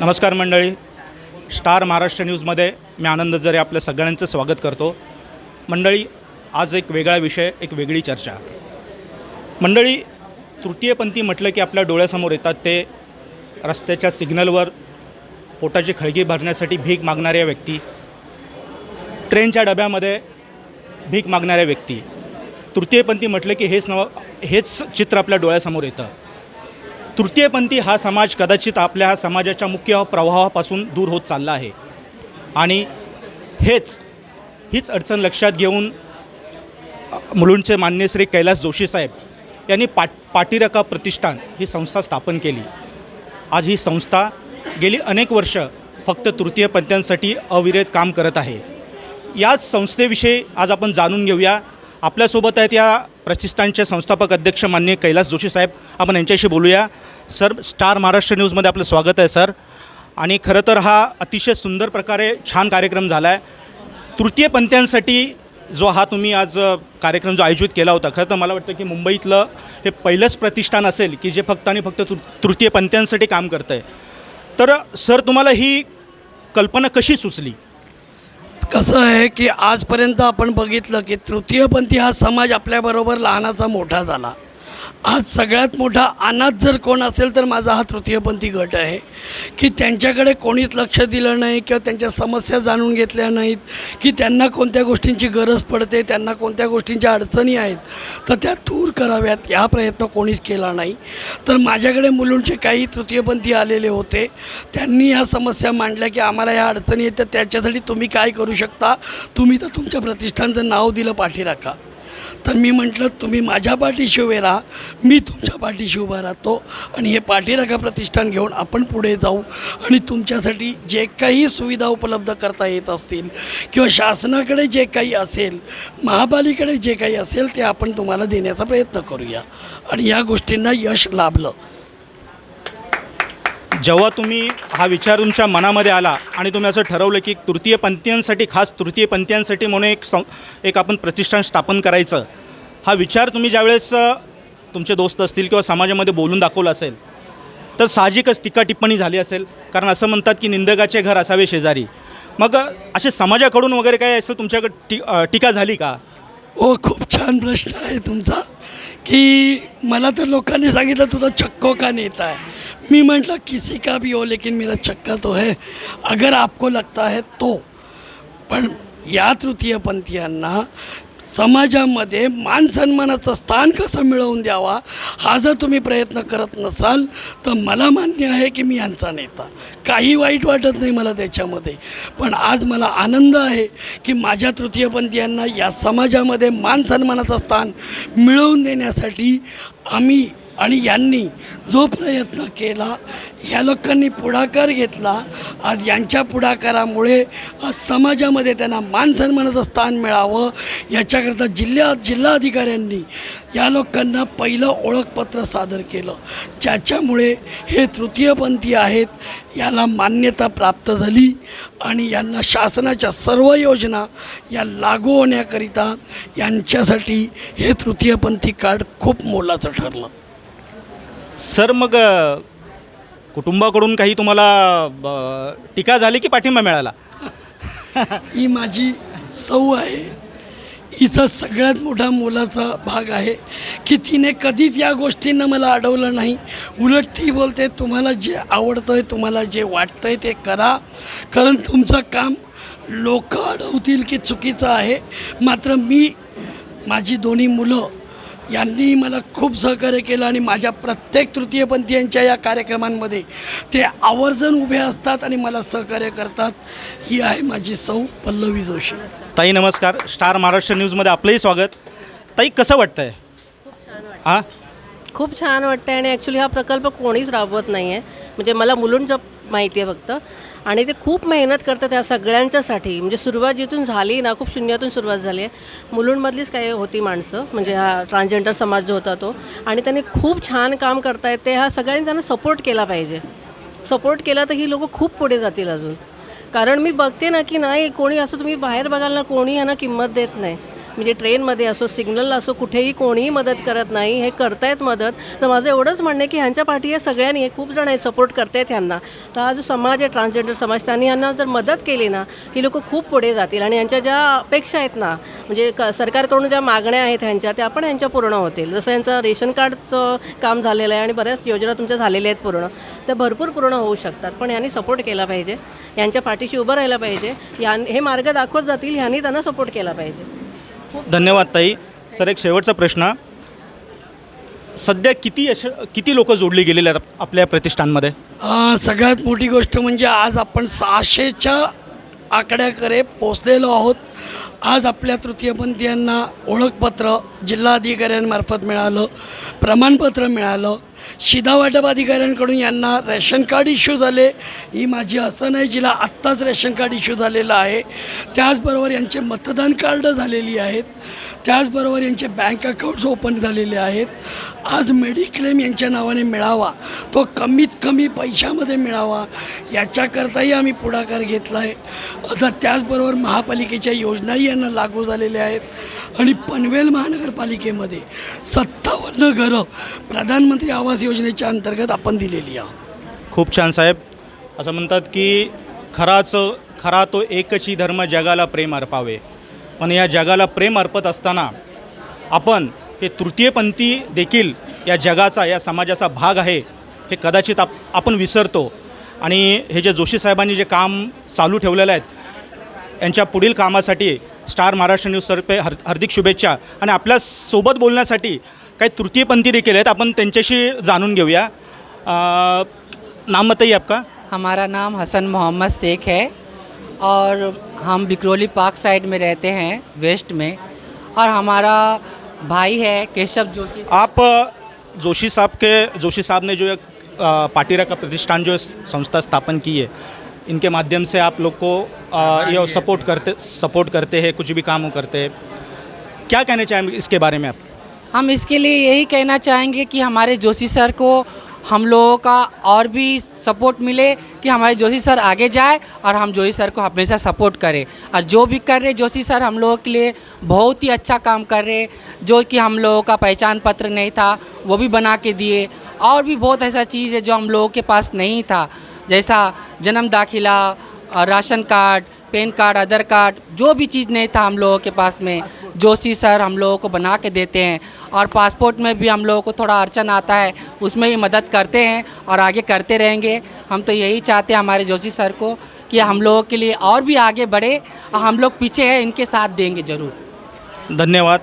नमस्कार मंडळी. स्टार महाराष्ट्र न्यूजमध्ये मी आनंद जरे आपल्या सगळ्यांचं स्वागत करतो. मंडळी आज एक वेगळा विषय एक वेगळी चर्चा. मंडळी तृतीयपंथी म्हटलं की आपल्या डोळ्यासमोर येतात ते रस्त्याच्या सिग्नलवर पोटाची खळगी भरण्यासाठी भीक मागणाऱ्या व्यक्ती ट्रेनच्या डब्यामध्ये भीक मागणाऱ्या व्यक्ती. तृतीयपंथी म्हटलं की हेच नव हेच चित्र आपल्या डोळ्यासमोर येतं. तृतीयपंथी हा समाज कदाचित आपल्या समाजाच्या मुख्य प्रवाहापासून दूर होत चालला आहे. आणि हेच हीच अडचण लक्षात घेऊन मुलुंडचे मान्य श्री कैलास जोशी साहेब यांनी पाट पाटीरका प्रतिष्ठान ही संस्था स्थापन केली. आज ही संस्था गेली अनेक वर्ष फक्त तृतीयपंथ्यांसाठी अविरत काम करत आहे. याच संस्थेविषयी आज आपण जाणून घेऊया. आपल्यासोबत आहेत या प्रतिष्ठानचे संस्थापक अध्यक्ष मान्य कैलास जोशी साहेब. आपण यांच्याशी बोलूया. सर स्टार महाराष्ट्र न्यूजमध्ये आपलं स्वागत आहे सर. आणि खरं तर हा अतिशय सुंदर प्रकारे छान कार्यक्रम झाला आहे तृतीयपंथीयांसाठी जो हा तुम्ही आज कार्यक्रम जो आयोजित केला होता खरं तर मला वाटतं की मुंबईतलं हे पहिलंच प्रतिष्ठान असेल की जे फक्त आणि फक्त तृ तृतीयपंथीयांसाठी काम करतं आहे तर सर तुम्हाला ही कल्पना कशी सुचली? कसं आहे की आजपर्यंत आपण बघितलं की तृतीयपंथी हा समाज आपल्याबरोबर लहानाचा मोठा झाला. आज सगळ्यात मोठा अनाथ जर कोण असेल तर माझा हा तृतीयपंथी गट आहे. की त्यांच्याकडे कोणीच लक्ष दिलं नाही किंवा त्यांच्या समस्या जाणून घेतल्या नाहीत की त्यांना कोणत्या गोष्टींची गरज पडते त्यांना कोणत्या गोष्टींच्या अडचणी आहेत तर त्या दूर कराव्यात. हा प्रयत्न कोणीच केला नाही. तर माझ्याकडे मुलुंडचे काही तृतीयपंथी आलेले होते. त्यांनी ह्या समस्या मांडल्या की आम्हाला ह्या अडचणी आहेत तर त्याच्यासाठी तुम्ही काय करू शकता? तुम्ही तर तुमच्या प्रतिष्ठानचं नाव दिलं पाठी राखा तर मी म्हटलं तुम्ही माझ्या पाठीशी उभे राहा मी तुमच्या पाठीशी उभा राहतो आणि हे पाठीराखा प्रतिष्ठान घेऊन आपण पुढे जाऊ आणि तुमच्यासाठी जे काही सुविधा उपलब्ध करता येत असतील किंवा शासनाकडे जे काही असेल महापालिकेकडे जे काही असेल ते आपण तुम्हाला देण्याचा प्रयत्न करूया. आणि या गोष्टींना यश लाभलं. जेव्हा तुम्ही हा विचार तुमच्या मनामध्ये आला आणि तुम्ही असं ठरवलं की तृतीयपंथीयांसाठी खास तृतीयपंथीयांसाठी म्हणून एक सं एक आपण प्रतिष्ठान स्थापन करायचं हा विचार तुम्ही ज्यावेळेस तुमचे दोस्त असतील किंवा समाजामध्ये बोलून दाखवलं असेल तर साहजिकच टीका टिप्पणी झाली असेल. कारण असं म्हणतात की निंदकाचे घर असावे शेजारी. मग असे समाजाकडून वगैरे काय असं तुमच्याकडे टी टीका झाली का? हो खूप छान प्रश्न आहे तुमचा की मला तर लोकांनी सांगितलं तुझा छक्को का नेता आहे मी म्हटलं किसी का भी हो लेकिन मेरा छक्का तो है। अगर आपको लगता है तो। पण या तृतीयपंथीयांना समाजामध्ये मान सन्मानाचं स्थान कसं मिळवून द्यावा हा जर तुम्ही प्रयत्न करत नसाल तर मला मान्य आहे की मी यांचा नेता. काही वाईट वाटत नाही मला त्याच्यामध्ये. पण आज मला आनंद आहे की माझ्या तृतीयपंथीयांना या समाजामध्ये मानसन्मानाचं स्थान मिळवून देण्यासाठी आम्ही आणि यांनी जो प्रयत्न केला या लोकांनी पुढाकार घेतला. आज यांच्या पुढाकारामुळे आज समाजामध्ये त्यांना मान सन्मानाचं स्थान मिळावं. याच्याकरता जिल्हा जिल्हाधिकाऱ्यांनी या लोकांना पहिलं ओळखपत्र सादर केलं. ज्याच्यामुळे हे तृतीयपंथी आहेत याला मान्यता प्राप्त झाली आणि यांना शासनाच्या सर्व योजना या लागू होण्याकरिता यांच्यासाठी हे तृतीयपंथी कार्ड खूप मोलाचं ठरलं. सर मग कुटुंबाकडून काही तुम्हाला ब, टीका झाली की पाठिंबा मिळाला? ही माझी सौ आहे. हिचा सगळ्यात मोठा मोलाचा भाग आहे की तिने कधीच या गोष्टींना मला अडवलं नाही. उलट ती बोलते तुम्हाला जे आवडतं आहे तुम्हाला जे वाटतं आहे ते करा. कारण तुमचं काम लोक अडवतील की चुकीचं आहे. मात्र मी माझी दोन्ही मुलं यांनी मला खूप सहकार्य केलं आणि माझ्या प्रत्येक तृतीयपंथीयांच्या या कार्यक्रमांमध्ये ते आवर्जून उभे असतात आणि मला सहकार्य करतात. ही आहे माझी सौ पल्लवी जोशी. ताई नमस्कार. स्टार महाराष्ट्र न्यूजमध्ये आपलंही स्वागत. ताई कसं वाटतं आहे हां? खूप छान वाटतं आणि ॲक्च्युली हा प्रकल्प कोणीच राबवत नाही आहे म्हणजे मला मुलुंडचं माहिती आहे फक्त. आणि ते खूप मेहनत करतात ह्या सगळ्यांच्यासाठी. म्हणजे सुरुवात जिथून झाली ना खूप शून्यातून सुरुवात झाली आहे. मुलुंडमधलीच काही होती माणसं म्हणजे हा ट्रान्सजेंडर समाज जो होता तो. आणि त्यांनी खूप छान काम करतायत. ते ह्या सगळ्यांनी त्यांना सपोर्ट केला पाहिजे. सपोर्ट केला तर ही लोकं खूप पुढे जातील अजून. कारण मी बघते ना की नाही कोणी असं तुम्ही बाहेर बघाल ना कोणी यांना किंमत देत नाही. म्हणजे ट्रेनमध्ये असो सिग्नलला असो कुठेही कोणीही मदत करत नाही हे करतायत मदत. तर माझं एवढंच म्हणणं आहे की ह्यांच्या पाठी हे सगळ्यांनी हे खूप जण आहेत सपोर्ट करतायत ह्यांना. तर हा जो समाज आहे ट्रान्सजेंडर समाज त्यांनी यांना जर मदत केली ना ही लोक खूप पुढे जातील. आणि यांच्या ज्या अपेक्षा आहेत ना म्हणजे क सरकारकडून ज्या मागण्या आहेत ह्यांच्या त्या पण यांच्या पूर्ण होतील. जसं यांचं रेशन कार्डचं काम झालेलं आहे आणि बऱ्याच योजना तुमच्या झालेल्या आहेत पूर्ण. त्या भरपूर पूर्ण होऊ शकतात. पण यांनी सपोर्ट केला पाहिजे. यांच्या पाठीशी उभं राहिलं पाहिजे. यां हे मार्ग दाखवत जातील ह्यांनी त्यांना सपोर्ट केला पाहिजे. धन्यवाद ताई. सर एक शेवटचा प्रश्न. सध्या किती यश किती लोक जोडली गेलेली आहेत आपल्या प्रतिष्ठानमध्ये? अ, सगळ्यात मोठी गोष्ट म्हणजे आज आपण सहाशेच्या आकड्याकडे पोचलेलो आहोत. आज आपल्या तृतीयपंथीयांना ओळखपत्र जिल्हाधिकाऱ्यांमार्फत मिळालं प्रमाणपत्र मिळालं. शिधा वाटप अधिकाऱ्यांकडून यांना रेशन कार्ड इश्यू झाले. ही माझी असं नाही जिला आत्ताच रेशन कार्ड इश्यू झालेलं आहे. त्याचबरोबर यांचे मतदान कार्ड झालेली आहेत. त्याचबरोबर यांचे बँक अकाउंट्स ओपन झालेले आहेत. आज मेडिक्लेम यांच्या नावाने मिळावा तो कमीत कमी पैशामध्ये मिळावा याच्याकरताही आम्ही पुढाकार घेतला आहे आता त्याचबरोबर महापालिकेच्या योजना योजनाही यांना लागू झालेल्या आहेत. आणि पनवेल महानगरपालिकेमध्ये सत्तावन्न घरं प्रधानमंत्री आवास योजनेच्या अंतर्गत आपण दिलेली आहोत. खूप छान साहेब. असं म्हणतात की खराच खरा तो एकची धर्म जगाला प्रेम अर्पावे. पण या जगाला प्रेम अर्पत असताना आपण हे तृतीयपंथी देखील या जगाचा या समाजाचा भाग आहे हे कदाचित आप आपण विसरतो. आणि हे जे जोशी साहेबांनी जे काम चालू ठेवलेलं आहेत यांच्या पुढील कामासाठी स्टार महाराष्ट्र न्यूजतर्फे हर हार्दिक शुभेच्छा. आणि आपल्यासोबत बोलण्यासाठी काही तृतीयपंथी देखील आहेत. आपण त्यांच्याशी जाणून घेऊया. नाम बताइए आपका. हमारा नाम हसन मोहम्मद शेख है और हम बिकरोली पार्क साइड में रहते हैं वेस्ट में। और हमारा भाई है केशव जोशी आप जोशी साहब के जोशी साहब ने जो एक पाटीरा का प्रतिष्ठान जो संस्था स्थापन की है इनके माध्यम से आप लोग को ये सपोर्ट करते सपोर्ट करते हैं कुछ भी काम वो करते हैं। क्या कहना चाहेंगे इसके बारे में आप? हम इसके लिए यही कहना चाहेंगे कि हमारे जोशी सर को हम लोगों का और भी सपोर्ट मिले कि हमारे जोशी सर आगे जाए और हम जोशी सर को हमेशा सपोर्ट करें। और जो भी कर रहे जोशी सर हम लोगों के लिए बहुत ही अच्छा काम कर रहे जो कि हम लोगों का पहचान पत्र नहीं था वो भी बना के दिए। और भी बहुत ऐसा चीज़ है जो हम लोगों के पास नहीं था। जैसा जन्म दाखिला ration card, PAN card, Aadhaar card, जो भी चीज़ नहीं था हम लोगों के पास में, जोशी सर हम लोगों को बना के देते हैं और पासपोर्ट में भी हम लोगों को थोड़ा अड़चन आता है, उसमें ही मदद करते हैं और आगे करते रहेंगे। हम तो यही चाहते हैं हमारे जोशी सर को कि हम लोगों के लिए और भी आगे बढ़े और हम लोग पीछे हैं, इनके साथ देंगे ज़रूर। धन्यवाद।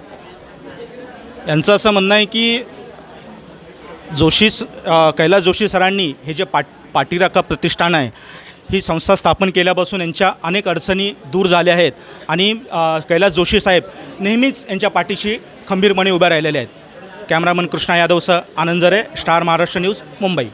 यांचं असं आहे की जोशी कैलास जोशी सरांनी हे जे पाट पाटीरा का प्रतिष्ठान आहे. ही संस्था स्थापन केल्यापासून यांच्या अनेक अडचणी दूर झाल्या आहेत. आणि कैलास जोशी साहेब नेहमीच यांच्या पाठीशी खंबीरपणे उभ्या राहिलेल्या आहेत. कॅमेरामन कृष्णा यादवसह आनंद जरे स्टार महाराष्ट्र न्यूज मुंबई.